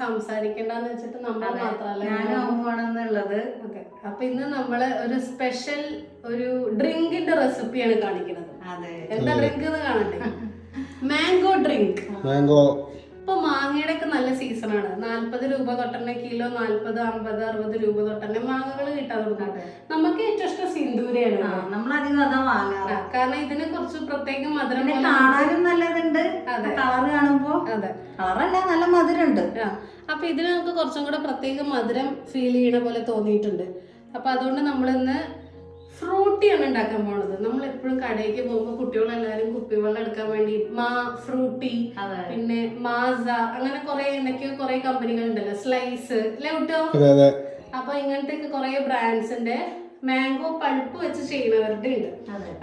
സംസാരിക്കണ്ടെന്ന് വെച്ചിട്ട് നമ്മൾ മാത്രമല്ല ഓക്കെ. അപ്പൊ ഇന്ന് നമ്മൾ ഒരു സ്പെഷ്യൽ ഒരു ഡ്രിങ്കിന്റെ റെസിപ്പിയാണ് കാണിക്കുന്നത്. അതെ. എന്താ ഡ്രിങ്ക് എന്ന് കാണട്ടെ മാംഗോ ഡ്രിങ്ക് മാംഗോ മാങ്ങയുടെ ഒക്കെ നല്ല സീസണാണ്. നാൽപ്പത് രൂപ തൊട്ടന്നെ കിലോ നാൽപ്പത് അമ്പത് അറുപത് രൂപ തൊട്ടന്നെ മാങ്ങകൾ കിട്ടാൻ തുടങ്ങാം. നമുക്ക് ഏറ്റവും ഇഷ്ടം സിന്ദൂരയാണ്. നമ്മൾ നമ്മളധികം അതാ വാങ്ങാറ്. കാരണം ഇതിന് കുറച്ച് പ്രത്യേക മധുരം കാണാനും നല്ലതുണ്ട്. അതെ. കളർ കാണുമ്പോ അതെ. കളറല്ല നല്ല മധുരമുണ്ട്. അപ്പൊ ഇതിന് നമുക്ക് കുറച്ചും കൂടെ പ്രത്യേക മധുരം ഫീൽ ചെയ്യണ പോലെ തോന്നിയിട്ടുണ്ട്. അപ്പൊ അതുകൊണ്ട് നമ്മളിന്ന് ഫ്രൂട്ടിയാണ് ഉണ്ടാക്കാൻ പോണത്. നമ്മൾ എപ്പോഴും കടയിലേക്ക് പോകുമ്പോൾ കുട്ടികളെല്ലാവരും കുപ്പിവെള്ളം എടുക്കാൻ വേണ്ടി മാ ഫ്രൂട്ടി പിന്നെ മാസ അങ്ങനെ കുറെ എന്തൊക്കെയോ കുറെ കമ്പനികൾ ഉണ്ടല്ലോ സ്ലൈസ് അല്ലേ കുട്ടോ? അതെ അതെ. അപ്പൊ ഇങ്ങനത്തെ ഒക്കെ കുറെ ബ്രാൻഡ്സിന്റെ മാംഗോ പൾപ്പ് വെച്ച് ചെയ്യുന്നവരുടെ ഉണ്ട്.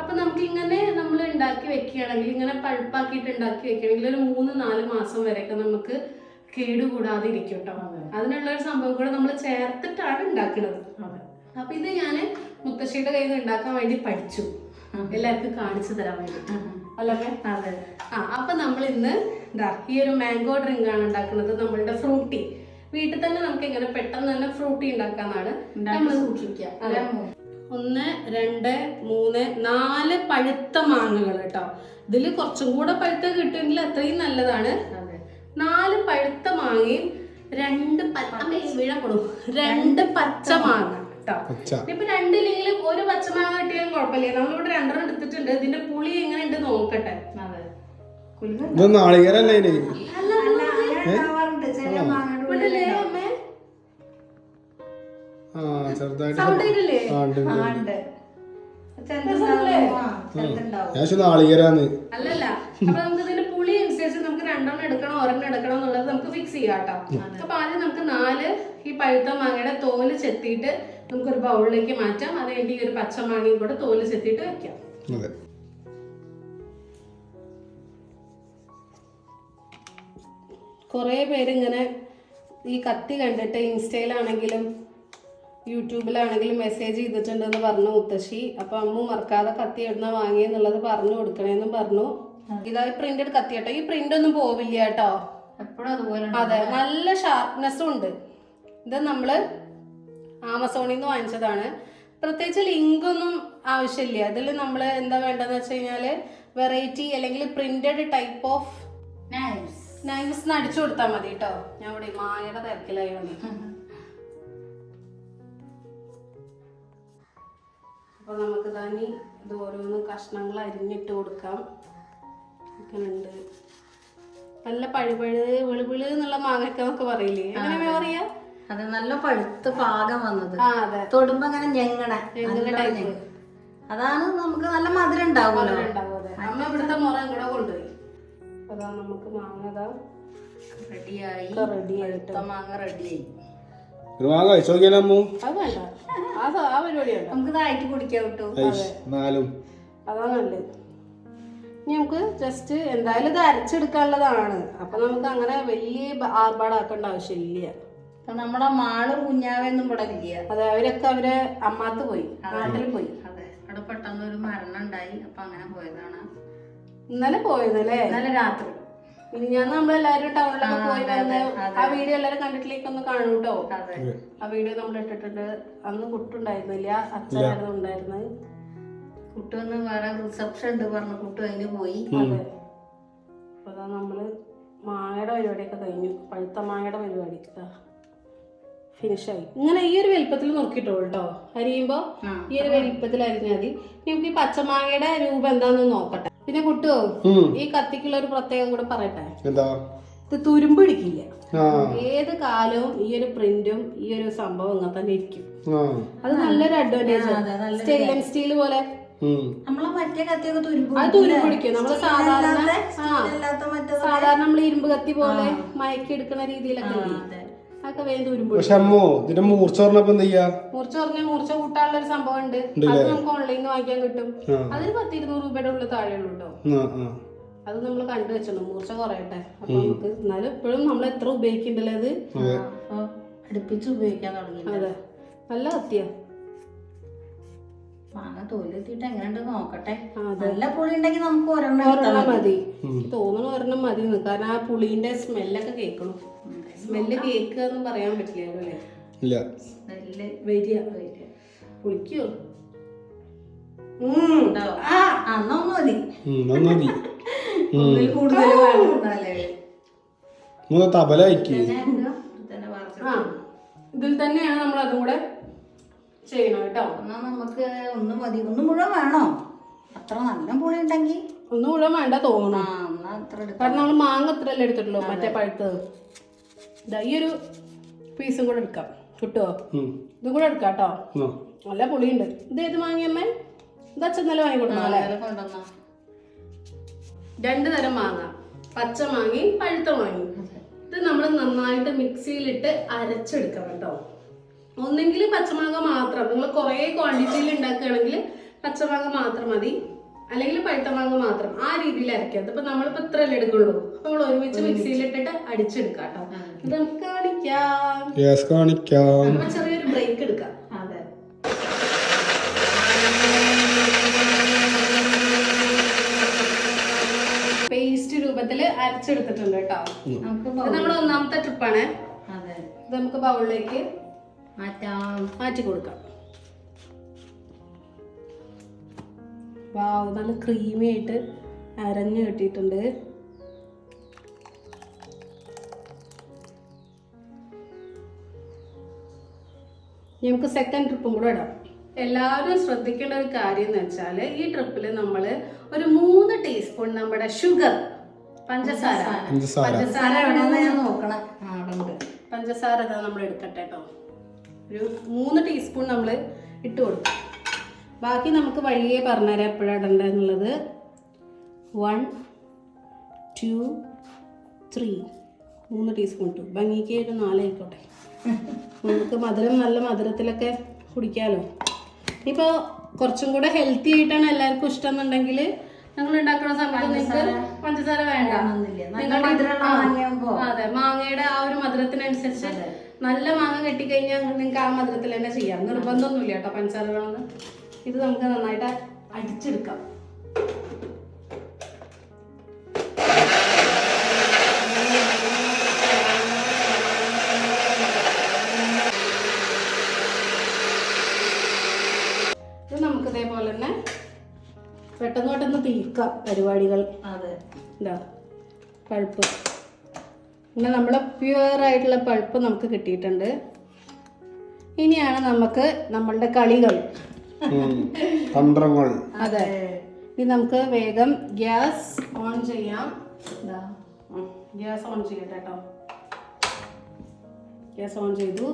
അപ്പൊ നമുക്ക് ഇങ്ങനെ നമ്മൾ ഉണ്ടാക്കി വെക്കുകയാണെങ്കിൽ ഇങ്ങനെ പൾപ്പാക്കിയിട്ട് ഉണ്ടാക്കി വെക്കുകയാണെങ്കിൽ ഒരു മൂന്ന് നാല് മാസം വരെയൊക്കെ നമുക്ക് കേടുകൂടാതെ ഇരിക്കും കേട്ടോ. അതിനുള്ള ഒരു സംഭവം കൂടെ നമ്മൾ ചേർത്തിട്ടാണ് ഉണ്ടാക്കുന്നത്. അപ്പൊ ഇത് ഞാൻ മുത്തശ്ശിയുടെ കയ്യിൽ നിന്ന് ഉണ്ടാക്കാൻ വേണ്ടി പഠിച്ചു. എല്ലാവർക്കും കാണിച്ചു തരാൻ വേണ്ടി. അല്ലേ അതെ. ആ അപ്പൊ നമ്മൾ ഇന്ന് ഇതാ ഈ ഒരു മാംഗോ ഡ്രിങ്ക് ആണ് ഉണ്ടാക്കുന്നത് നമ്മളുടെ ഫ്രൂട്ടി. വീട്ടിൽ തന്നെ നമുക്ക് എങ്ങനെ പെട്ടെന്ന് തന്നെ ഫ്രൂട്ടി ഉണ്ടാക്കാന്നാണ് നമ്മൾ സൂക്ഷിക്കുക. ഒന്ന് രണ്ട് മൂന്ന് നാല് പഴുത്ത മാങ്ങകൾ കേട്ടോ. ഇതിൽ കുറച്ചും കൂടെ പഴുത്ത കിട്ടുമെങ്കിൽ അത്രയും നല്ലതാണ്. നാല് പഴുത്ത മാങ്ങയും രണ്ട് പച്ച വീഴ കൊടുക്കും രണ്ട് പച്ച മാങ്ങ. കേട്ടോ ഇപ്പൊ രണ്ടില്ലെങ്കിലും ഒരു പച്ചമാങ്ങ കിട്ടിയാലും കുഴപ്പമില്ല. നമ്മളിവിടെ രണ്ടെണ്ണം എടുത്തിട്ടുണ്ട്. ഇതിന്റെ പുളി എങ്ങനെ ഉണ്ട് നോക്കട്ടെ ഇത് നാളികേരല്ലേ ഞാൻ നാളികേരാന്ന്. അല്ലല്ല. അപ്പൊ നമുക്ക് ഇതിന്റെ പുളി അനുസരിച്ച് നമുക്ക് രണ്ടെണ്ണം എടുക്കണോ ഒരെണ്ണം എടുക്കണോ എന്നുള്ളത് നമുക്ക് ഫിക്സ് ചെയ്യാം കേട്ടോ. അപ്പൊ ആദ്യം നമുക്ക് നാല് ഈ പഴുത്ത മാങ്ങയുടെ തോൽ ചെത്തിയിട്ട് നമുക്കൊരു ബൗളിലേക്ക് മാറ്റാം. അത് കഴിഞ്ഞ് ഈ ഒരു പച്ചമാങ്ങയും കൂടെ തോൽ ചെത്തിയിട്ട് വെക്കാം. കുറേ പേരിങ്ങനെ ഈ കത്തി കണ്ടിട്ട് ഇൻസ്റ്റയിലാണെങ്കിലും യൂട്യൂബിലാണെങ്കിലും മെസ്സേജ് ചെയ്തിട്ടുണ്ടെന്ന് പറഞ്ഞു മുത്തശ്ശി. അപ്പൊ അമ്മ മറക്കാതെ കത്തി എണ്ണ വാങ്ങി എന്നുള്ളത് പറഞ്ഞു കൊടുക്കണേന്നും പറഞ്ഞു. ഇതായി പ്രിന്റഡ് കത്തി കേട്ടോ. ഈ പ്രിന്റ് ഒന്നും പോവില്ല കേട്ടോ. എപ്പോഴും അതുപോലെ അതെ നല്ല ഷാർപ്നെസ്സും ഉണ്ട്. ഇത് നമ്മൾ ആമസോണിൽ നിന്ന് വാങ്ങിച്ചതാണ്. പ്രത്യേകിച്ച് ലിങ്കൊന്നും ആവശ്യമില്ല. അതിൽ നമ്മൾ എന്താ വേണ്ടതെന്ന് വെച്ച് കഴിഞ്ഞാൽ വെറൈറ്റി അല്ലെങ്കിൽ പ്രിന്റഡ് ടൈപ്പ് ഓഫ് നൈവ്സ് എന്ന് അടിച്ചു കൊടുത്താൽ മതി കേട്ടോ ഞാൻ ഇവിടെ മായയുടെ തിരക്കിലായി വന്നു. അപ്പൊ നമുക്ക് തന്നെ ഇത് ഓരോന്ന് കഷ്ണങ്ങൾ അരിഞ്ഞിട്ട് കൊടുക്കാം. ഇങ്ങനുണ്ട് നല്ല പഴുപഴ് വിളിവിളി എന്നുള്ള മാങ്ങയ്ക്ക എന്നൊക്കെ പറയില്ലേ? എങ്ങനെ പറയാ? അത് നല്ല പഴുത്ത് പാകം വന്നത്. തൊടുമ്പോ അങ്ങനെ ഞെങ്ങണ. അതാണ് നമുക്ക് നല്ല മധുരം ഉണ്ടാവുമല്ലോ. അമ്മ ഇവിടുത്തെ മുറം കൂടെ കൊണ്ടുപോയി. അതാ നമുക്ക് മാങ്ങ റെഡിയായി. മാങ്ങ ഒരു കഴിച്ചു നോക്കിയാലോ അമ്മു? ആ നമുക്ക് ഇതായിട്ട് കുടിക്കാൻ കിട്ടും. ഐഷ് നാലും. അതാ നല്ലത്. ഇനി നമുക്ക് ജസ്റ്റ് എന്തായാലും ഇത് അരച്ചെടുക്കാനുള്ളതാണ്. അപ്പൊ നമുക്ക് അങ്ങനെ വലിയ ആർഭാടാക്കേണ്ട ആവശ്യമില്ല. നമ്മുടെ മാളും കുഞ്ഞാവെന്നും ഇവിടെ ഇല്ല. അതെ അവരൊക്കെ അവർ അമ്മാത്ത് പോയി നാട്ടിൽ പോയി. അതെ. അവിടെ പെട്ടെന്ന് ഒരു മരണം ഉണ്ടായി. അപ്പൊ അങ്ങനെ പോയതാണ്. ഇന്നലെ പോയത് പോയതല്ലേ? ഇന്നലെ രാത്രി. ഇനി ഞാൻ നമ്മളെല്ലാരും ടൗണിലൊക്കെ പോയി വന്ന് ആ വീഡിയോ എല്ലാരും കണ്ടിട്ടിലേക്ക് ഒന്ന് കാണും കേട്ടോ അതെ. ആ വീഡിയോ നമ്മൾ ഇട്ടിട്ടുണ്ട്. അന്ന് കുട്ടുണ്ടായിരുന്നില്ല. അച്ഛനായിരുന്നു ഉണ്ടായിരുന്നത് കുട്ടു വന്ന് വേറെ റിസപ്ഷൻ ഉണ്ട് പറഞ്ഞു. കുട്ടു അതിന് പോയി. അതെ. അപ്പൊ നമ്മൾ മാങ്ങയുടെ പരിപാടിയൊക്കെ കഴിഞ്ഞു. പഴുത്ത മാങ്ങയുടെ പരിപാടി ഫിനിഷായി ഇങ്ങനെ ഈ ഒരു വലിപ്പത്തിൽ നോക്കിയിട്ടോ കേട്ടോ അരിയുമ്പോ ഈ ഒരു വലിപ്പത്തിൽ അരിഞ്ഞാൽ മതി. നമുക്ക് ഈ പച്ചമാങ്ങയുടെ രൂപം എന്താണെന്ന് നോക്കട്ടെ. പിന്നെ കുട്ടുവോ ഈ കത്തിക്കുള്ള ഒരു പ്രത്യേകം കൂടെ പറയട്ടെ. എന്താ? ഇത് തുരുമ്പ് പിടിക്കില്ല. ആ. ഏത് കാലവും ഈ ഒരു പ്രിന്റും ഈ ഒരു സംഭവം ഇങ്ങനെ തന്നെ ഇരിക്കും. ആ. അത് നല്ലൊരു അഡ്വാന്റേജ് ആണ്. സ്റ്റെയിൻ സ്റ്റെയിൻലെസ് സ്റ്റീൽ പോലെ. നമ്മളെ മറ്റേ കത്തിയൊക്കെ തുരുമ്പ് അത് തുരുമ്പ് പിടിക്കും. നമ്മൾ സാധാരണ ആ. അല്ലാത്ത മറ്റേ സാധാരണ നമ്മൾ ഇരുമ്പ് കത്തി പോലെ മയക്കി എടുക്കുന്ന രീതിയിലൊക്കെ. അതൊക്കെ വേഗം തുരുമ്പ് പക്ഷെ അമ്മോ ഇതിന്റെ മൂർച്ച പറഞ്ഞപ്പോ എന്താ ചെയ്യാ? മൂർച്ച പറഞ്ഞ മൂർച്ച കൂട്ടാനുള്ള ഒരു സംഭവം ഉണ്ട് അത് നമുക്ക് ഓൺലൈനിൽ നിന്ന് വാങ്ങിക്കാൻ കിട്ടും. അതിന് പത്ത് ഇരുന്നൂറ് രൂപയുടെ ഉള്ളൂ കേട്ടോ ആ ആ. അത് നമ്മൾ കണ്ടു വെച്ചോളൂ. മൂർച്ച കുറയട്ടെ. അപ്പൊ നമുക്ക് എന്നാലും എപ്പോഴും നമ്മൾ എത്ര ഉപയോഗിക്കണ്ടല്ലോ അത്. അടുപ്പിച്ച് ഉപയോഗിക്കാൻ തുടങ്ങി അതെ. നല്ല കത്തിയാ. മാങ്ങ തോലെത്തിയിട്ട് എങ്ങനെയുണ്ട് നോക്കട്ടെ. നല്ല പുളി ഉണ്ടെങ്കിൽ നമുക്ക് ഒരെണ്ണം. മതി. തോന്നണ ഒരെണ്ണം മതി കാരണം ആ പുളീന്റെ സ്മെല്ലൊക്കെ കേൾക്കണം. സ്മെല്ല് കേക്ക് എന്ന് പറയാൻ പറ്റില്ലല്ലോ അല്ലേ? ഇല്ല. നെല്ല് വരിക. വരിക. കുളിക്കോ? തബല. ഇതിൽ തന്നെയാണ് നമ്മൾ അതും കൂടെ ചെയ്യണം കേട്ടോ. എന്നാ നമുക്ക് ഒന്ന് മതി. ഒന്ന് മുഴുവൻ വേണോ? അത്ര നല്ല പുളി ഉണ്ടെങ്കിൽ ഒന്ന് മുഴുവൻ വേണ്ട ആ തോന്നണം കാരണം നമ്മൾ മാങ്ങ അത്രയല്ലേ എടുത്തിട്ടുള്ളൂ. മറ്റേ പഴുത്തത്. ദാ ഈ ഒരു പീസും കൂടെ എടുക്കാം. കിട്ടുമോ ഇത് ഇതും കൂടെ എടുക്കാം കേട്ടോ. നല്ല പുളിയുണ്ട്. ഇത് ഏത് വാങ്ങിയമ്മ ഇത് അച്ഛൻ നല്ല വാങ്ങി കൊടുക്കണം അല്ലേ? അങ്ങനെ രണ്ട് തരം മാങ്ങ. പച്ച മാങ്ങയും പഴുത്ത മാങ്ങയും ഇത് നമ്മൾ നന്നായിട്ട് മിക്സിയിലിട്ട് അരച്ചെടുക്കണം കേട്ടോ. ഒന്നെങ്കിൽ പച്ചമാങ്ങ മാത്രം. നിങ്ങൾ കുറേ ക്വാണ്ടിറ്റിയിൽ ഉണ്ടാക്കുകയാണെങ്കിൽ പച്ചമാങ്ങ മാത്രം മതി. അല്ലെങ്കിൽ പഴുത്ത മാങ്ങ മാത്രം. ആ രീതിയിൽ അരയ്ക്കാം. ഇതിപ്പോ നമ്മളിപ്പോ ഇത്രയല്ലേ എടുക്കുള്ളൂ. നമ്മൾ ഒരുമിച്ച് മിക്സിയിലിട്ടിട്ട് അടിച്ചെടുക്കാം കേട്ടോ ഇത് നമുക്ക് കാണിക്കാം. കാണിക്കാം. ചെറിയൊരു ബ്രേക്ക് എടുക്കാം. അതെ. പേസ്റ്റ് രൂപത്തിൽ അരച്ചെടുത്തിട്ടുണ്ട് കേട്ടോ. നമുക്ക് നമ്മുടെ ഒന്നാമത്തെ ട്രിപ്പാണ് അതെ. ഇത് നമുക്ക് ബൗളിലേക്ക് മാറ്റാം. മാറ്റി കൊടുക്കാം. വാവ് നല്ല ക്രീമി ആയിട്ട് അരഞ്ഞു കിട്ടിയിട്ടുണ്ട്. നമുക്ക് സെക്കൻഡ് ട്രിപ്പും കൂടെ ഇടാം. എല്ലാവരും ശ്രദ്ധിക്കേണ്ട ഒരു കാര്യം എന്ന് വെച്ചാൽ ഈ ട്രിപ്പിൽ നമ്മൾ ഒരു മൂന്ന് ടീസ്പൂൺ നമ്മുടെ ഷുഗർ പഞ്ചസാര. പഞ്ചസാര. ഞാൻ നോക്കണം. പഞ്ചസാര നമ്മൾ എടുക്കട്ടെ കേട്ടോ. ഒരു മൂന്ന് ടീസ്പൂൺ നമ്മൾ ഇട്ട് കൊടുക്കും. ബാക്കി നമുക്ക് വഴിയെ പറഞ്ഞുതരാം എപ്പോഴാണ് ഇടേണ്ടത് എന്നുള്ളത്. വൺ ടു ത്രീ മൂന്ന് ടീസ്പൂൺ ഇട്ടു. ഭംഗിക്ക് ഒരു നാലായിക്കോട്ടെ നമുക്ക് മധുരം നല്ല മധുരത്തിലൊക്കെ കുടിക്കാമല്ലോ ഇപ്പോൾ കുറച്ചും കൂടെ ഹെൽത്തി ആയിട്ടാണ് എല്ലാവർക്കും ഇഷ്ടം എന്നുണ്ടെങ്കിൽ ഞങ്ങൾ ഉണ്ടാക്കുന്ന സമയത്ത് നിങ്ങൾക്ക് പഞ്ചസാര വേണ്ട. അതെ മാങ്ങയുടെ ആ ഒരു മധുരത്തിനനുസരിച്ച് നല്ല മാങ്ങ കെട്ടിക്കഴിഞ്ഞാൽ നിങ്ങൾക്ക് ആ മധുരത്തിൽ തന്നെ ചെയ്യാം. നിർബന്ധമൊന്നുമില്ല കേട്ടോ പഞ്ചസാര വേണമെന്ന് ഇത് നമുക്ക് നന്നായിട്ട് അടിച്ചെടുക്കാം. പെട്ടെന്ന് പെട്ടെന്ന് തീർക്കാം പരിപാടികൾ. അതെ. ഇതാ പൾപ്പ് പിന്നെ നമ്മളെ പ്യുവർ ആയിട്ടുള്ള പൾപ്പ് നമുക്ക് കിട്ടിയിട്ടുണ്ട്. ഇനിയാണ് നമുക്ക് നമ്മളുടെ കളികൾ. തന്ത്രങ്ങൾ. അതെ. ഇനി നമുക്ക് വേഗം ഗ്യാസ് ഓൺ ചെയ്യാം. ഇതാ ഗ്യാസ് ഓൺ ചെയ്യട്ടെ കേട്ടോ ഗ്യാസ് ഓൺ ചെയ്തു.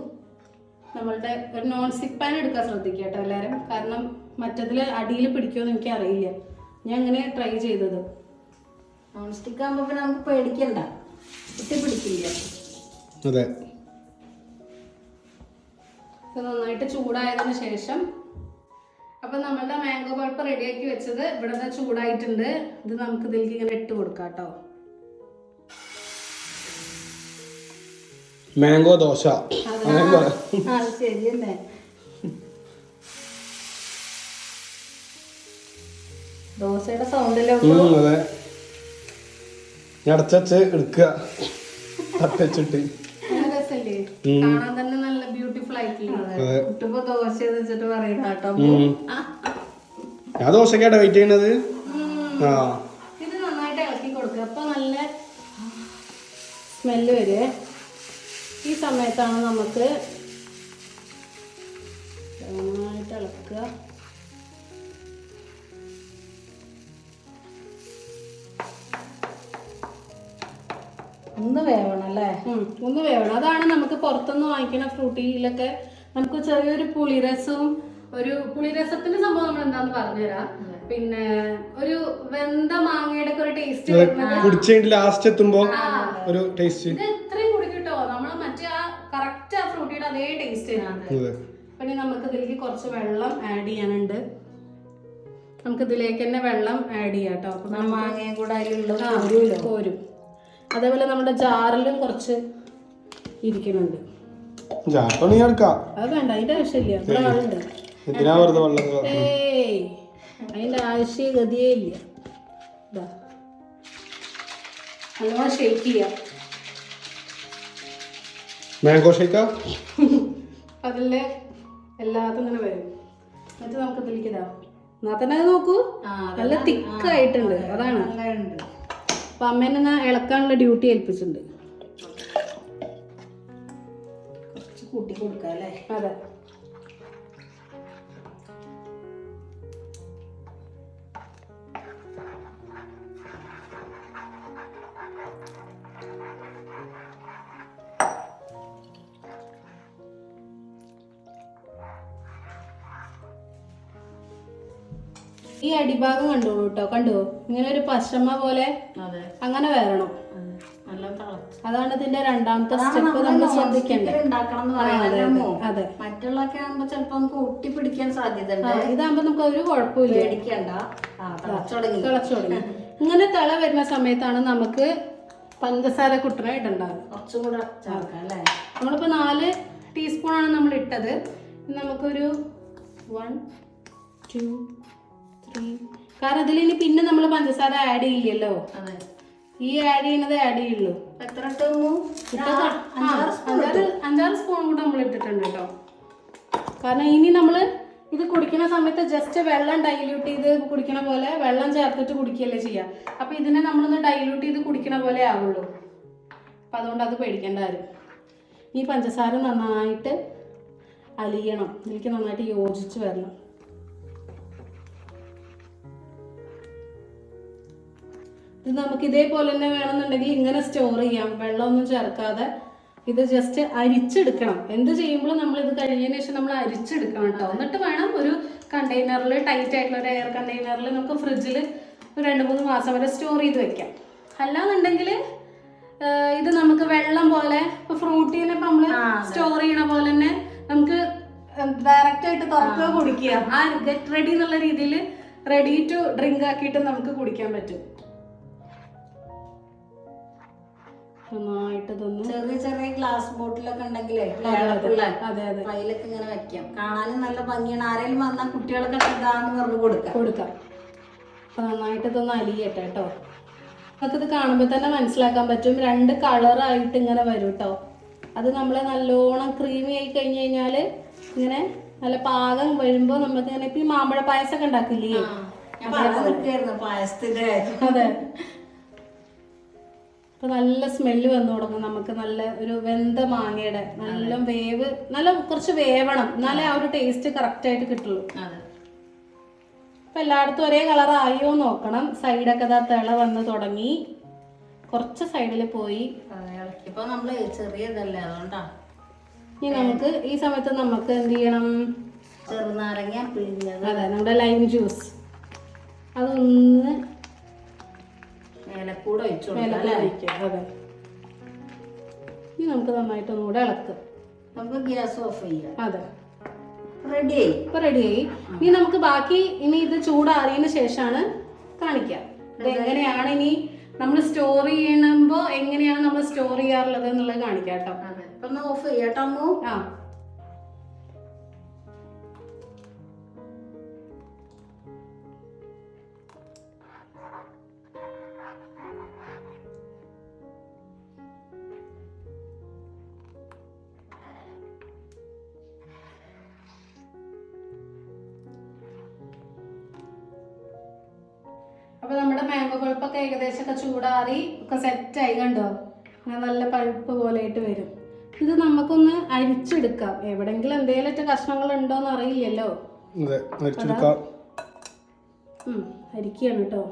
നമ്മളുടെ ഒരു നോൺ സ്റ്റിക് പാൻ എടുക്കാൻ ശ്രദ്ധിക്കുക കേട്ടോ എല്ലാവരും. കാരണം മറ്റതിൽ അടിയിൽ പിടിക്കുമെന്ന് എനിക്ക് അറിയില്ല ഞാൻ അങ്ങനെ ട്രൈ ചെയ്തത്. നോൺ സ്റ്റിക്ക് ആകുമ്പോ പിന്നെ നമുക്ക് പേടിക്കണ്ട. ഇട്ട് പിടിക്കില്ല. അതെ. നന്നായിട്ട് ചൂടായതിനു ശേഷം അപ്പൊ നമ്മളുടെ മാംഗോ പൾപ്പ് റെഡിയാക്കി വെച്ചത് ഇവിടെ ചൂടായിട്ടുണ്ട്. ഇത് നമുക്ക് ഇതിലേക്ക് ഇങ്ങനെ ഇട്ട് കൊടുക്കാം കേട്ടോ മാംഗോ ദോശ അങ്ങനെ ദോശയുടെ ഞാൻ അടച്ചച്ച് എടുക്കുക. തട്ടച്ചിട്ട്. കാണാൻ തന്നെ നല്ല ബ്യൂട്ടിഫുൾ ആയിട്ടില്ലേ? അതെ. കുട്ടിപ്പോ ദോശ വെച്ചിട്ട് പറയണ കേട്ടോ. ഞാൻ ദോശക്കാട്ടെ വെയിറ്റ് ചെയ്യണത്. ആ. ഇത് നന്നായിട്ട് ഇളക്കി കൊടുക്കുക അപ്പൊ നല്ല സ്മെല്ല് വരുവേ ഈ സമയത്താണ് നമുക്ക് നന്നായിട്ട് ഇളക്കുക. ഒന്ന് വേവണം അല്ലേ? ഒന്ന് വേവണം. അതാണ് നമുക്ക് പുറത്തുനിന്ന് വാങ്ങിക്കുന്ന ഫ്രൂട്ടിയിലൊക്കെ നമുക്ക് ചെറിയൊരു പുളിരസവും ഒരു പുളിരസത്തിന്റെ സംഭവം നമ്മൾ എന്താന്ന് പറഞ്ഞുതരാം. പിന്നെ ഒരു വെന്ത മാങ്ങയുടെ ഒക്കെ ഒരു ടേസ്റ്റ് കുടിച്ചതിന്റെ ലാസ്റ്റ് എത്തുമ്പോ ഒരു ടേസ്റ്റ് ഇത് എത്രയും കുടിക്കട്ടോ നമ്മൾ മറ്റേ ആ കറക്റ്റ് ആ ഫ്രൂട്ടിയുടെ അതേ ടേസ്റ്റ് അതെ. പിന്നെ നമുക്ക് ഇതിലേക്ക് കുറച്ച് വെള്ളം ആഡ് ചെയ്യാനുണ്ട്. നമുക്ക് ഇതിലേക്ക് തന്നെ വെള്ളം ആഡ് ചെയ്യാം കേട്ടോ. മാങ്ങയും കൂടെ അതിലുള്ള കോരും. അതേപോലെ നമ്മുടെ ജാറിലും കുറച്ച് ഇരിക്കുന്നുണ്ട്. ചാട്ടണി എടുക്കാം. അത് വേണ്ട അതിന്റെ ആവശ്യമില്ല. ഇവിടെ ആളുണ്ട് എന്തിനാ വെറുതെ വെള്ളം ഏയ് അതിന്റെ ഇല്ല. ചെയ്യാം. മാംഗോ ഷേക്കാ അതിലെ എല്ലാത്തും ഇങ്ങനെ വരും. എന്നിട്ട് നമുക്ക് ഇതിലേക്ക് തന്നെ അത് നോക്കൂ. നല്ല തിക്കായിട്ടുണ്ട്. അതാണ്. അപ്പൊ അമ്മേനെ ഞാൻ ഇളക്കാനുള്ള ഡ്യൂട്ടി ഏൽപ്പിച്ചിട്ടുണ്ട്. കുറച്ച് കൂട്ടി കൊടുക്കാം അല്ലേ? അതെ. ഈ അടിഭാഗം കണ്ടോളൂ കേട്ടോ? കണ്ടോ? ഇങ്ങനെ ഒരു പശമ പോലെ അങ്ങനെ വരണം. അതാണ് ഇതിന്റെ രണ്ടാമത്തെ സ്റ്റെപ്പ് നമ്മൾ എന്ന് അതെ, മറ്റുള്ളതൊക്കെ ആകുമ്പോ ചിലപ്പോ നമുക്ക് ഒട്ടിപ്പിടിക്കാൻ സാധ്യത ഇതാകുമ്പോ നമുക്ക് ഒരു കുഴപ്പമില്ല പേടിക്കണ്ട. ആ തിളച്ചു തുടങ്ങി. തിളച്ചു ഇങ്ങനെ തിള വരുന്ന സമയത്താണ് നമുക്ക് പഞ്ചസാര കുട്ടനെ ഇടണ്ടാവുക. കുറച്ചും കൂടെ ചേർക്കാം അല്ലേ? നമ്മളിപ്പോൾ നാല് ടീസ്പൂണാണ് നമ്മൾ ഇട്ടത്. നമുക്കൊരു വൺ ടു കാരണം ഇതിൽ ഇനി പിന്നെ നമ്മൾ പഞ്ചസാര ആഡ് ചെയ്യില്ലല്ലോ. ഈ ആഡ് ചെയ്യണത് ആഡ് ചെയ്യുള്ളൂ. എത്ര അഞ്ചാറ് അഞ്ചാറ് സ്പൂൺ കൂടെ നമ്മൾ ഇട്ടിട്ടുണ്ട് കേട്ടോ. കാരണം ഇനി നമ്മൾ ഇത് കുടിക്കുന്ന സമയത്ത് ജസ്റ്റ് വെള്ളം ഡൈല്യൂട്ട് ചെയ്ത് കുടിക്കണ പോലെ വെള്ളം ചേർത്തിട്ട് കുടിക്കുകയല്ലേ ചെയ്യുക അപ്പൊ ഇതിനെ നമ്മളൊന്ന് ഡൈല്യൂട്ട് ചെയ്ത് കുടിക്കണ പോലെ ആവുള്ളൂ. അപ്പൊ അതുകൊണ്ട് അത് പേടിക്കേണ്ട കാര്യം. ഈ പഞ്ചസാര നന്നായിട്ട് അലിയണം. എനിക്ക് നന്നായിട്ട് യോജിച്ച് വരണം. ഇത് നമുക്ക് ഇതേപോലെ തന്നെ വേണമെന്നുണ്ടെങ്കിൽ ഇങ്ങനെ സ്റ്റോർ ചെയ്യാം. വെള്ളമൊന്നും ചേർക്കാതെ ഇത് ജസ്റ്റ് അരിച്ചെടുക്കണം. എന്ത് ചെയ്യുമ്പോഴും നമ്മൾ ഇത് കഴിഞ്ഞതിന് ശേഷം നമ്മൾ അരിച്ചെടുക്കണം കേട്ടോ. എന്നിട്ട് വേണം ഒരു കണ്ടെയ്നറിൽ ടൈറ്റ് ആയിട്ടുള്ള ഒരു എയർ കണ്ടെയ്നറിൽ നമുക്ക് ഫ്രിഡ്ജിൽ ഒരു രണ്ട് മൂന്ന് മാസം വരെ സ്റ്റോർ ചെയ്ത് വെക്കാം. അല്ലാന്നുണ്ടെങ്കിൽ ഇത് നമുക്ക് വെള്ളം പോലെ ഇപ്പൊ ഫ്രൂട്ടീനെ ഇപ്പൊ നമ്മൾ സ്റ്റോർ ചെയ്യണ പോലെ തന്നെ നമുക്ക് ഡയറക്റ്റ് ആയിട്ട് തുറക്കുക കുടിക്കുക. ആ ഗെറ്റ് റെഡി എന്നുള്ള രീതിയിൽ റെഡി ടു ഡ്രിങ്ക് ആക്കിയിട്ട് നമുക്ക് കുടിക്കാൻ പറ്റും. നന്നായിട്ട് ഇതൊന്ന് ചെറിയ ചെറിയ ഗ്ലാസ് ബോട്ടിലൊക്കെ ഉണ്ടെങ്കിലേ അതെ അതെ അതെ അതിലൊക്കെ ഇങ്ങനെ വെക്കാം. കാണാനും നല്ല ഭംഗിയാണ്. ആരെങ്കിലും വന്നാൽ കുട്ടികളൊക്കെ ഇതാന്ന് പറഞ്ഞ് കൊടുക്കാം. കൊടുക്കാം. അപ്പൊ നന്നായിട്ട് ഇതൊന്ന് അലിയട്ടെ കേട്ടോ നമുക്കിത് കാണുമ്പോൾ തന്നെ മനസ്സിലാക്കാൻ പറ്റും. രണ്ട് കളറായിട്ട് ഇങ്ങനെ വരും കേട്ടോ അത് നമ്മളെ നല്ലോണം ക്രീമി ആയി കഴിഞ്ഞ് കഴിഞ്ഞാൽ ഇങ്ങനെ നല്ല പാകം വരുമ്പോൾ നമുക്ക് ഇങ്ങനെ ഇപ്പം ഈ മാമ്പഴ പായസമൊക്കെ ഉണ്ടാക്കില്ലേ? അതെ. അപ്പൊ നല്ല സ്മെല്ല് വന്നു തുടങ്ങും. നമുക്ക് നല്ല ഒരു വെന്ത മാങ്ങയുടെ നല്ല വേവ് നല്ല കുറച്ച് വേവണം. എന്നാലേ ആ ഒരു ടേസ്റ്റ് കറക്റ്റ് ആയിട്ട് കിട്ടുള്ളൂ. അപ്പൊ എല്ലായിടത്തും ഒരേ കളർ ആയോ നോക്കണം. സൈഡൊക്കെ ഇതാ തിള വന്ന് തുടങ്ങി. കുറച്ച് സൈഡിൽ പോയി. ഇപ്പൊ നമ്മൾ ചെറിയതല്ലേ അതുകൊണ്ടാ. ഇനി നമുക്ക് ഈ സമയത്ത് നമുക്ക് എന്ത് ചെയ്യണം? ചെറുനാരങ്ങ പിഴിഞ്ഞത്. അതെ നമ്മുടെ ലൈം ജ്യൂസ് അതൊന്ന് മേലക്കൂടെ ഒഴിച്ചു കൊടുക്കാം അതെ. ഇനി നമുക്ക് നന്നായിട്ട് ഒന്നുകൂടെ ഇളക്കുക നമുക്ക് ഗ്യാസ് ഓഫ് ചെയ്യാം. അതെ. റെഡിയായി ഇപ്പൊ റെഡിയായി ഇനി നമുക്ക് ബാക്കി ഇനി ഇത് ചൂടാറിയതിന് ശേഷമാണ് കാണിക്കാം ഇത് എങ്ങനെയാണ് ഇനി നമ്മൾ സ്റ്റോർ ചെയ്യണമ്പോ എങ്ങനെയാണ് നമ്മൾ സ്റ്റോർ ചെയ്യാറുള്ളത് എന്നുള്ളത് കാണിക്കാം കേട്ടോ. ഓഫ് ചെയ്യാട്ടോ ആ. അപ്പൊ നമ്മുടെ മാംഗോ പഴുപ്പൊക്കെ ഏകദേശം ഒക്കെ ചൂടാറി ഒക്കെ സെറ്റായി കണ്ടോ? അങ്ങനെ നല്ല പഴുപ്പ് പോലെ ആയിട്ട് വരും. ഇത് നമുക്കൊന്ന് അരിച്ചെടുക്കാം. എവിടെങ്കിലും എന്തെങ്കിലും എന്തെങ്കിലുമൊക്കെ കഷ്ണങ്ങൾ ഉണ്ടോന്ന് അറിയില്ലല്ലോ. അതെ അരിച്ചെടുക്കാം. ഉം, അരിക്കുകയാണ് കേട്ടോ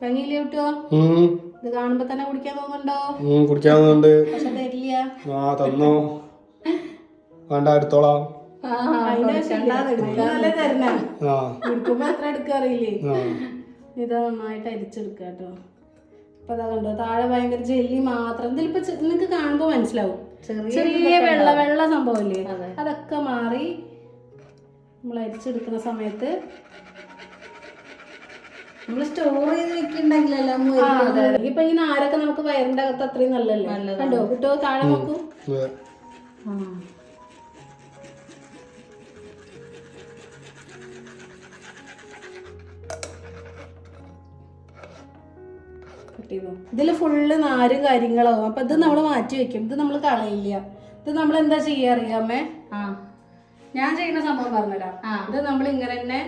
ഭംഗിയില്ലേ കിട്ടുമോ ഉം, ഇത് കാണുമ്പോ തന്നെ കുടിക്കാൻ തോന്നുന്നുണ്ടോ? കുടിക്കാൻ തോന്നുന്നുണ്ട്. പക്ഷെ തരില്ല. ആ തന്നോ. എടുക്കാറില്ലേ ആ ഇത് നന്നായിട്ട് അരിച്ചെടുക്കുക കേട്ടോ. അപ്പൊ അതാ കണ്ടോ താഴെ ഭയങ്കര ജെല്ലി മാത്രം. ഇതിലിപ്പോ നിങ്ങക്ക് കാണുമ്പോ മനസ്സിലാവും. ചെറിയ വെള്ള വെള്ള സംഭവല്ലേ അതൊക്കെ മാറി നമ്മൾ അരിച്ചെടുക്കുന്ന സമയത്ത് നമ്മൾ സ്റ്റോർ ചെയ്ത് വെക്കണ്ടെങ്കിലല്ലോ ആ. ഇപ്പൊ ഈ നാരൊക്കെ നമുക്ക് വയറിന്റെ അകത്ത് അത്രയും നല്ലല്ലേ കണ്ടോ? കിട്ടോ താഴെ നോക്കൂ അതെ. കിട്ടിയതോ ഇതിൽ ഫുള്ള് നാരും കാര്യങ്ങളാവും. അപ്പൊ ഇത് നമ്മൾ മാറ്റി വെക്കും. ഇത് നമ്മൾ കളയില്ല. ഇത് നമ്മൾ എന്താ ചെയ്യാ അറിയാമേ? ആ. ഞാൻ ചെയ്യുന്ന സംഭവം പറഞ്ഞുതരാം. ഇത് നമ്മൾ ഇങ്ങനെ തന്നെ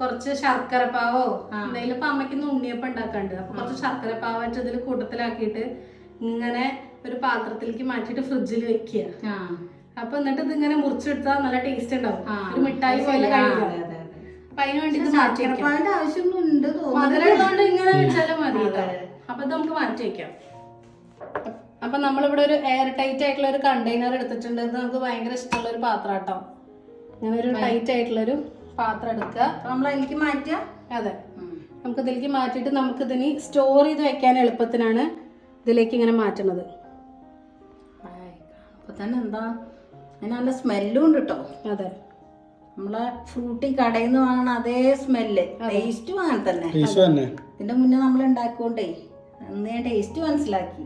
കുറച്ച് ശർക്കര പാവോ എന്തെങ്കിലും ഇപ്പൊ അമ്മയ്ക്ക് ഉണ്ണിയപ്പം ഉണ്ടാക്കാണ്ട്. അപ്പൊ കുറച്ച് ശർക്കര പാവറ്റ് ഇതിൽ കൂട്ടത്തിലാക്കിയിട്ട് ഇങ്ങനെ ഒരു പാത്രത്തിലേക്ക് മാറ്റിയിട്ട് ഫ്രിഡ്ജിൽ വെക്കുക. അപ്പൊ എന്നിട്ട് ഇത് ഇങ്ങനെ മുറിച്ചെടുത്താൽ നല്ല ടേസ്റ്റ് ഉണ്ടാവും. ഒരു മിഠായി പോലെ കഴിക്കാം. അപ്പൊ അതിന് വേണ്ടി ഇത് മാറ്റി വെക്കാം. ശർക്കരപ്പാലിന്റെ ആവശ്യമൊന്നുണ്ട് ഇങ്ങനെ വെച്ചാലും മതി കേട്ടോ. അപ്പൊ ഇത് നമുക്ക് മാറ്റി വെക്കാം. അപ്പൊ നമ്മളിവിടെ ഒരു എയർ ടൈറ്റ് ആയിട്ടുള്ള ഒരു കണ്ടെയ്നർ എടുത്തിട്ടുണ്ട്. ഇത് നമുക്ക് ഭയങ്കര ഇഷ്ടമുള്ള ഒരു പാത്രം കേട്ടോ ഇങ്ങനെ ഒരു ടൈറ്റ് ആയിട്ടുള്ള ഒരു പാത്രം എടുക്കുക. നമ്മൾ അതിലേക്ക് മാറ്റുക? അതെ. നമുക്ക് ഇതിലേക്ക് മാറ്റിയിട്ട് നമുക്ക് ഇതിന് സ്റ്റോർ ചെയ്ത് വെക്കാൻ എളുപ്പത്തിനാണ് ഇതിലേക്ക് ഇങ്ങനെ മാറ്റുന്നത്. അപ്പൊ തന്നെ എന്താ? അതിന് നല്ല സ്മെല്ലും ഉണ്ട് കേട്ടോ അതെ. നമ്മളെ ഫ്രൂട്ടി കടയിൽ നിന്ന് വാങ്ങണ അതേ സ്മെല്ല് ടേസ്റ്റും അങ്ങനെ തന്നെ. ടേസ്റ്റ് തന്നെ. ഇതിന്റെ മുന്നേ നമ്മൾ ഉണ്ടാക്കിക്കൊണ്ടേ അന്ന് ഞാൻ ടേസ്റ്റ് മനസ്സിലാക്കി.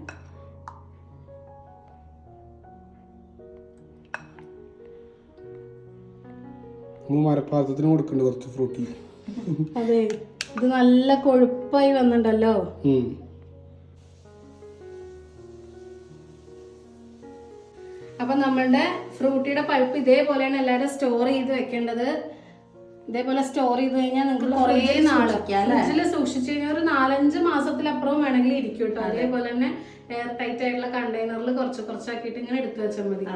മരപ്പാത്രത്തിന് കൊടുക്കണ്ട കുറച്ച് ഫ്രൂട്ടി അതെ ഇത് നല്ല കൊഴുപ്പായി വന്നിട്ടുണ്ടല്ലോ. അപ്പൊ നമ്മളുടെ ഫ്രൂട്ടിയുടെ പഴുപ്പ് ഇതേപോലെയാണ് എല്ലാവരും സ്റ്റോർ ചെയ്ത് വെക്കേണ്ടത്. ഇതേപോലെ സ്റ്റോർ ചെയ്ത് കഴിഞ്ഞാൽ നിങ്ങൾക്ക് കുറേ നാൾ ഫ്രിഡ്ജിൽ സൂക്ഷിച്ചു കഴിഞ്ഞാൽ ഒരു നാലഞ്ച് മാസത്തിലപ്പുറം വേണമെങ്കിൽ ഇരിക്കും കേട്ടോ. അതേപോലെ തന്നെ എയർ ടൈറ്റ് ആയിട്ടുള്ള കണ്ടെയ്നറിൽ കുറച്ച് കുറച്ചാക്കിയിട്ട് ഇങ്ങനെ എടുത്തു വെച്ചാൽ മതി.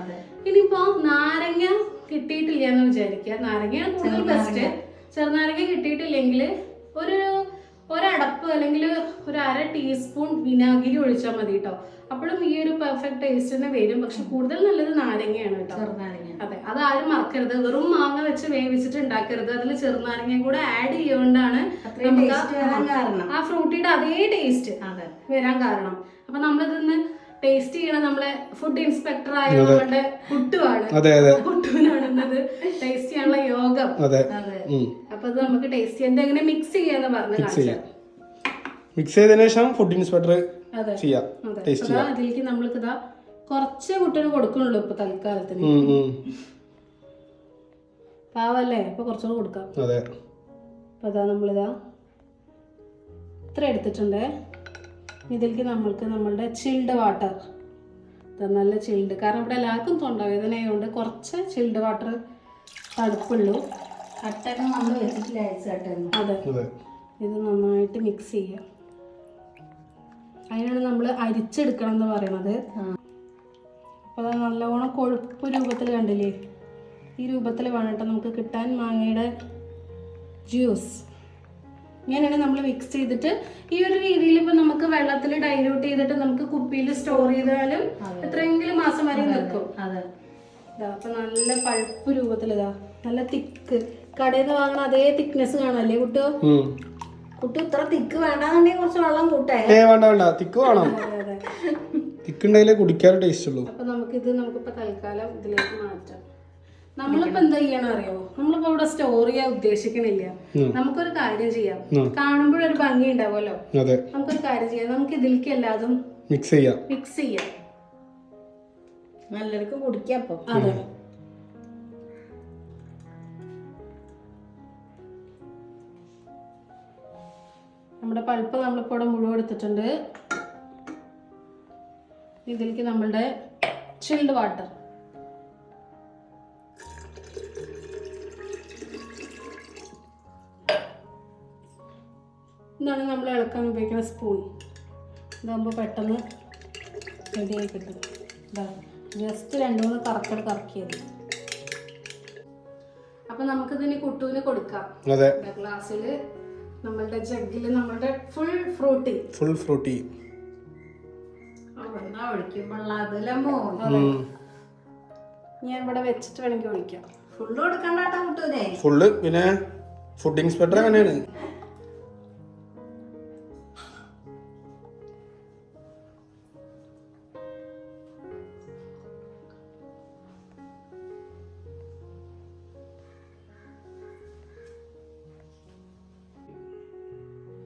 ഇനിയിപ്പോ നാരങ്ങ കിട്ടിയിട്ടില്ല എന്ന് വിചാരിക്കുക. നാരങ്ങയാണ് കൂടുതൽ ബെസ്റ്റ് ചെറുനാരങ്ങ കിട്ടിയിട്ടില്ലെങ്കിൽ ഒരു ഒരടപ്പ് അല്ലെങ്കിൽ ഒരു അര ടീസ്പൂൺ വിനാഗിരി ഒഴിച്ചാൽ മതി കേട്ടോ അപ്പോഴും ഈ ഒരു പെർഫെക്റ്റ് ടേസ്റ്റ് തന്നെ വരും. പക്ഷെ കൂടുതൽ നല്ലത് നാരങ്ങയാണ് കേട്ടോ ചെറുനാരങ്ങ. അതെ. അത് ആരും മറക്കരുത്. വെറും മാങ്ങ വെച്ച് വേവിച്ചിട്ട് ഉണ്ടാക്കരുത് അതിൽ ചെറുനാരങ്ങയും കൂടെ ആഡ് ചെയ്യുകൊണ്ടാണ് നമുക്ക് ആ ഫ്രൂട്ടിയുടെ അതേ ടേസ്റ്റ് അതെ. വരാൻ കാരണം. അപ്പൊ നമ്മളിതൊന്ന് ടേസ്റ്റ് ചെയ്യണ നമ്മളെ ഫുഡ് ഇൻസ്പെക്ടർ ആയ നമ്മുടെ കുട്ടുവാണ് കുട്ടുവിനാണെന്നത് ടേസ്റ്റ് ചെയ്യാനുള്ള യോഗം. അതെ. അപ്പൊ അത് നമുക്ക് ടേസ്റ്റ് ചെയ്യാൻ എങ്ങനെ മിക്സ് ചെയ്യാന്ന് പറഞ്ഞു മിക്സ് മിക്സ് ചെയ്തതിനു ശേഷം ഫുഡ് ഇൻസ്പെക്ടർ ചെയ്യാം. ടേസ്റ്റ് ചെയ്യാം. അതിലേക്ക് നമ്മൾക്ക് ഇതാ കുറച്ച് കുട്ടികൾ കൊടുക്കണുള്ളൂ ഇപ്പൊ തൽക്കാലത്തിന്. പാവല്ലേ? അപ്പൊ കുറച്ചുകൂടെ കൊടുക്കാം. അതെ. അപ്പൊ അതാ നമ്മളിതാ ഇത്ര എടുത്തിട്ടുണ്ട്. ഇതിലേക്ക് നമ്മൾക്ക് നമ്മളുടെ ചിൽഡ് വാട്ടർ നല്ല ചിൽഡ് കാരണം ഇവിടെ എല്ലാവർക്കും തൊണ്ടവേദന ആയതുകൊണ്ട് കുറച്ച് ചിൽഡ് വാട്ടർ തണുപ്പുള്ളൂ. കട്ടൊക്കെ നമ്മൾ വെച്ചിട്ടില്ല അയച്ചാട്ടൊന്നും അതെ. അതെ. ഇത് നന്നായിട്ട് മിക്സ് ചെയ്യുക അതിനാണ് നമ്മൾ അരിച്ചെടുക്കണം എന്ന് പറയണത് അപ്പോൾ അത് നല്ലവണ്ണം കൊഴുപ്പ് രൂപത്തിൽ കണ്ടില്ലേ? ഈ രൂപത്തിൽ വേണം നമുക്ക് കിട്ടാൻ മാങ്ങയുടെ ജ്യൂസ് ഇങ്ങനെയാണ് നമ്മൾ മിക്സ് ചെയ്തിട്ട് ഈ ഒരു രീതിയിൽ ഇപ്പൊ നമുക്ക് വെള്ളത്തിൽ ഡൈല്യൂട്ട് ചെയ്തിട്ട് നമുക്ക് കുപ്പിയിൽ സ്റ്റോർ ചെയ്താലും എത്രയെങ്കിലും മാസം വരെ നിൽക്കും അതെ. ഇതാ അപ്പം നല്ല പഴുപ്പ് രൂപത്തിൽ ഇതാ നല്ല തിക്ക് കടയിൽ നിന്ന് വാങ്ങണ അതേ തിക്നെസ് കാണല്ലേ കുട്ടോ. കുട്ടി ഇത്ര തിക്ക് വേണ്ടാന്നുണ്ടെങ്കിൽ കുറച്ച് വെള്ളം കൂട്ടേ. വേണ്ട വേണ്ട. തിക്ക് വേണം. അതെ അതെ. തിക്ക് ഉണ്ടെങ്കിലേ കുടിക്കാൻ ടേസ്റ്റ് ഉള്ളൂ. അപ്പൊ നമുക്കിത് നമുക്കിപ്പോ തൽക്കാലം ഇതിലേക്ക് മാറ്റാം. നമ്മളിപ്പോ എന്താ ചെയ്യണം അറിയോ? നമ്മളിപ്പോ ഇവിടെ സ്റ്റോർ ചെയ്യാൻ ഉദ്ദേശിക്കണില്ല. നമുക്കൊരു കാര്യം ചെയ്യാം. കാണുമ്പോഴൊരു ഭംഗി ഉണ്ടാവുമല്ലോ? അതെ. നമുക്കൊരു കാര്യം ചെയ്യാം. നമുക്ക് ഇതിലേക്ക് എല്ലാതും മിക്സ് ചെയ്യാം. മിക്സ് ചെയ്യാം. നല്ലവർക്ക് കുടിക്കാം അപ്പൊ. അതെ. നമ്മുടെ പൾപ്പ് നമ്മളിപ്പോൾ ഇവിടെ മുഴുവൻ എടുത്തിട്ടുണ്ട്. ഇതിലേക്ക് നമ്മളുടെ ചിൽഡ് വാട്ടർ ഇതാണ് നമ്മൾ ഇളക്കാൻ ഉപയോഗിക്കുന്ന സ്പൂൺ ഇതാകുമ്പോൾ പെട്ടെന്ന് റെഡിയായി കിട്ടും. ഇതാ ജസ്റ്റ് രണ്ട് മൂന്ന് കറക്കട് കറക്കിയത്. അപ്പം നമുക്കിതിന് കുട്ടുവിന് കൊടുക്കാം. ഗ്ലാസ്സിൽ നമ്മളുടെ ജഗ്ഗിൽ നമ്മളുടെ ഫുൾ ഫ്രൂട്ടി ഫുൾ ഫ്രൂട്ടി ഞാൻ ഇവിടെ വെച്ചിട്ട് വേണമെങ്കിൽ ഒഴിക്കാം. ഫുള്ള് കൊടുക്കണ്ടാട്ടോ കുട്ടുവിനെ ഫുള്ള് പിന്നെ ഫുഡ് ഇൻസ്പെക്ടർ അങ്ങനെയാണ്.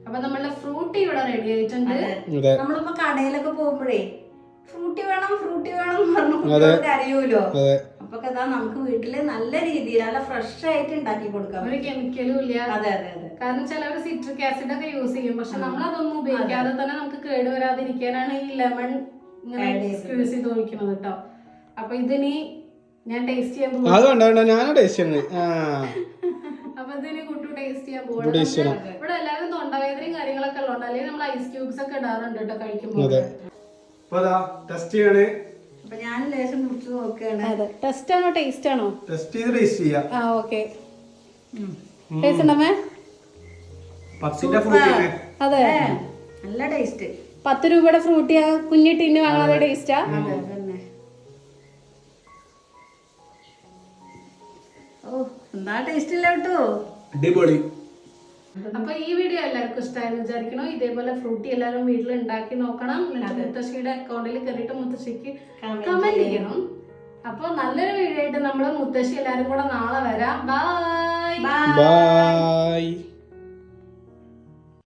അപ്പൊ നമ്മളുടെ ഫ്രൂട്ടി ഇവിടെ റെഡി ആയിട്ടുണ്ട്. നമ്മളിപ്പോ കടയിലൊക്കെ പോകുമ്പോഴേ ഫ്രൂട്ടി വേണം ഫ്രൂട്ടി വേണം എന്ന് പറഞ്ഞു അറിയൂലോ? അപ്പൊ കഥാ നമുക്ക് വീട്ടിൽ നല്ല രീതിയിൽ നല്ല ഫ്രഷ് ആയിട്ട് ഉണ്ടാക്കി കൊടുക്കാം. ഒരു കെമിക്കലും ഇല്ല. അതെ അതെ അതെ. കാരണം ചിലവർ സിട്രിക് ആസിഡ് ഒക്കെ യൂസ് ചെയ്യും. പക്ഷെ നമ്മൾ അതൊന്നും ഉപയോഗിക്കാതെ തന്നെ നമുക്ക് കേട് വരാതിരിക്കാനാണ് ഈ ലെമൺ ഇങ്ങനെ യൂസ് ചെയ്ത് ഒഴിക്കുന്നത് കേട്ടോ അപ്പൊ ഇതിനി ഞാൻ ടേസ്റ്റ് ചെയ്യാൻ പോകും വേണ്ട ടേസ്റ്റ് ചെയ്യുന്നത് അപ്പൊ ഇതിന് കുട്ടു ടേസ്റ്റ് ചെയ്യാൻ കുട്ടു തൊണ്ടവേദനയും കാര്യങ്ങളൊക്കെ ഉള്ളതുകൊണ്ട് അല്ലെങ്കിൽ നമ്മൾ ഐസ് ക്യൂബ്സ് ഒക്കെ ഇടാറുണ്ട് കേട്ടോ കഴിക്കുമ്പോൾ. ടെസ്റ്റ് ചെയ്യണേ. അപ്പൊ ഞാൻ ലേശം കുടിച്ചു നോക്കുകയാണ്. അതെ. ടെസ്റ്റ് ആണോ ടേസ്റ്റ് ആണോ? ടെസ്റ്റ് ചെയ്ത് ടേസ്റ്റ് ചെയ്യാം. ആ ഓക്കെ ടേസ്റ്റ് ഉണ്ടമ്മേ പത്തിന്റെ ഫ്രൂട്ടി അതെ. നല്ല ടേസ്റ്റ് പത്ത് രൂപയുടെ ഫ്രൂട്ടി ആ? കുഞ്ഞി ടിന്ന് വാങ്ങാതെ ടേസ്റ്റാ ഓ എന്താ ടേസ്റ്റ് ഇല്ല കേട്ടോ. അടിപൊളി. അപ്പൊ ഈ വീഡിയോ എല്ലാവർക്കും ഇഷ്ടമായെന്ന് വിചാരിക്കണം ഇതേപോലെ ഫ്രൂട്ടി എല്ലാവരും വീട്ടിൽ ഉണ്ടാക്കി നോക്കണം. എന്നിട്ട് മുത്തശ്ശിയുടെ അക്കൗണ്ടിൽ കയറിയിട്ട് മുത്തശ്ശിക്ക് കമന്റ് ചെയ്യണം. അപ്പൊ നല്ലൊരു വീഡിയോ ആയിട്ട് നമ്മൾ മുത്തശ്ശി എല്ലാരും കൂടെ നാളെ വരാം. Bye bye bye